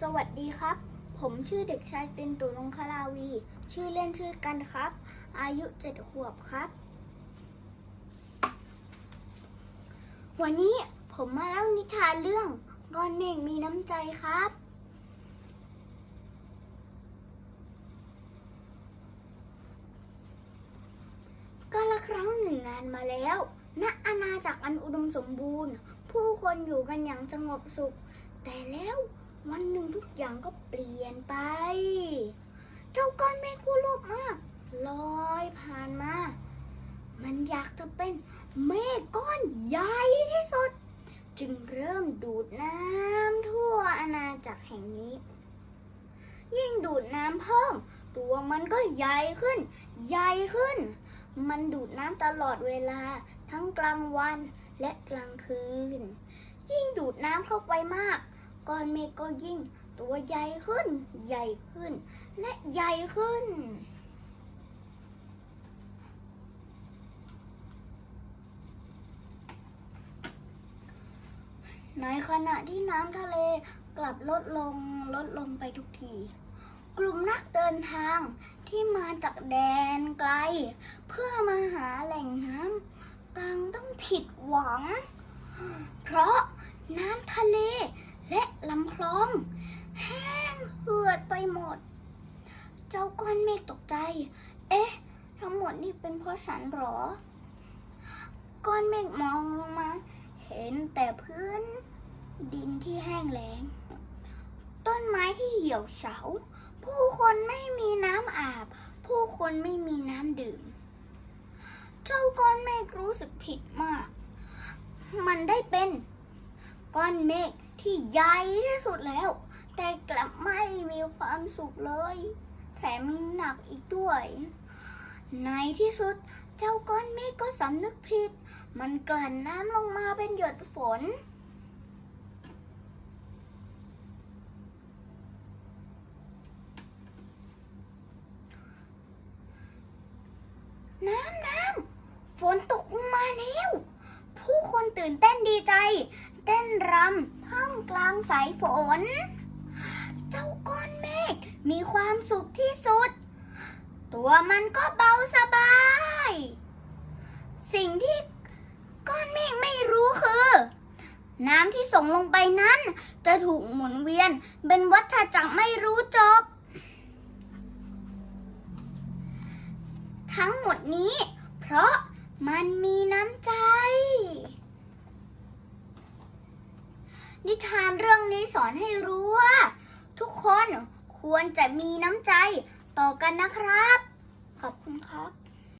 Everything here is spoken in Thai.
สวัสดีครับ ผมชื่อเด็กชายเต็นตุลงคลาวี ชื่อเล่นชื่อกันครับ อายุเจ็ดขวบครับ วันนี้ผมมาเล่านิทานเรื่องก้อนเมฆมีน้ำใจครับ ก็ละครั้งหนึ่งนานมาแล้ว ณ อาณาจักรอันอุดมสมบูรณ์ ผู้คนอยู่กันอย่างสงบสุข แต่แล้ว วันหนึ่งทุกอย่างก็เปลี่ยนไป เจ้าก้อนเมฆผู้โลภมากลอยผ่านมา มันอยากจะเป็นเมฆก้อนใหญ่ที่สุด จึงเริ่มดูดน้ำทั่วอาณาจักรแห่งนี้ ยิ่งดูดน้ำเพิ่มตัวมันก็ใหญ่ขึ้น ใหญ่ขึ้น มันดูดน้ำตลอดเวลาทั้งกลางวันและกลางคืน ยิ่งดูดน้ำเข้าไปมาก ก้อนเมฆก็ยิ่ง ตัวใหญ่ขึ้น ใหญ่ขึ้น และใหญ่ขึ้น ในขณะที่น้ำทะเลกลับลดลงลดลงไปทุกที กลุ่มนักเดินทางที่มาจากแดนไกล เพื่อมาหาแหล่งน้ำต่างต้องผิดหวัง เพราะน้ำทะเล และลำคลอง แห้งเหือดไปหมด เจ้าก้อนเมฆตกใจ เอ๊ะ ทั้งหมดนี่เป็นเพราะฉันหรอ ก้อนเมฆมองลงมา เห็นแต่พื้นดินที่แห้งแล้ง ต้นไม้ที่เหี่ยวเฉา ผู้คนไม่มีน้ำอาบ ผู้คนไม่มีน้ำดื่ม เจ้าก้อนเมฆรู้สึกผิดมาก มันได้เป็นก้อนเมฆ ที่ใหญ่ที่สุดแล้ว แต่กลับไม่มีความสุขเลย แถมยังหนักอีกด้วย ในที่สุดเจ้าก้อนเมฆก็สำนึกผิด มันกลั่นน้ำลงมาเป็นหยดฝนน้ำน้ำฝนตกลงมาแล้ว ผู้คนตื่นเต้นดีใจ เต้นรำ ท่ามกลางสายฝน เจ้าก้อนเมฆมีความสุขที่สุด ตัวมันก็เบาสบาย สิ่งที่ก้อนเมฆไม่รู้คือ น้ำที่ส่งลงไปนั้น จะถูกหมุนเวียนเป็นวัฏจักรไม่รู้จบ ทั้งหมดนี้ เพราะมันมีน้ำใจ นิทานเรื่องนี้สอนให้รู้ว่า ทุกคนควรจะมีน้ำใจต่อกันนะครับ ขอบคุณครับ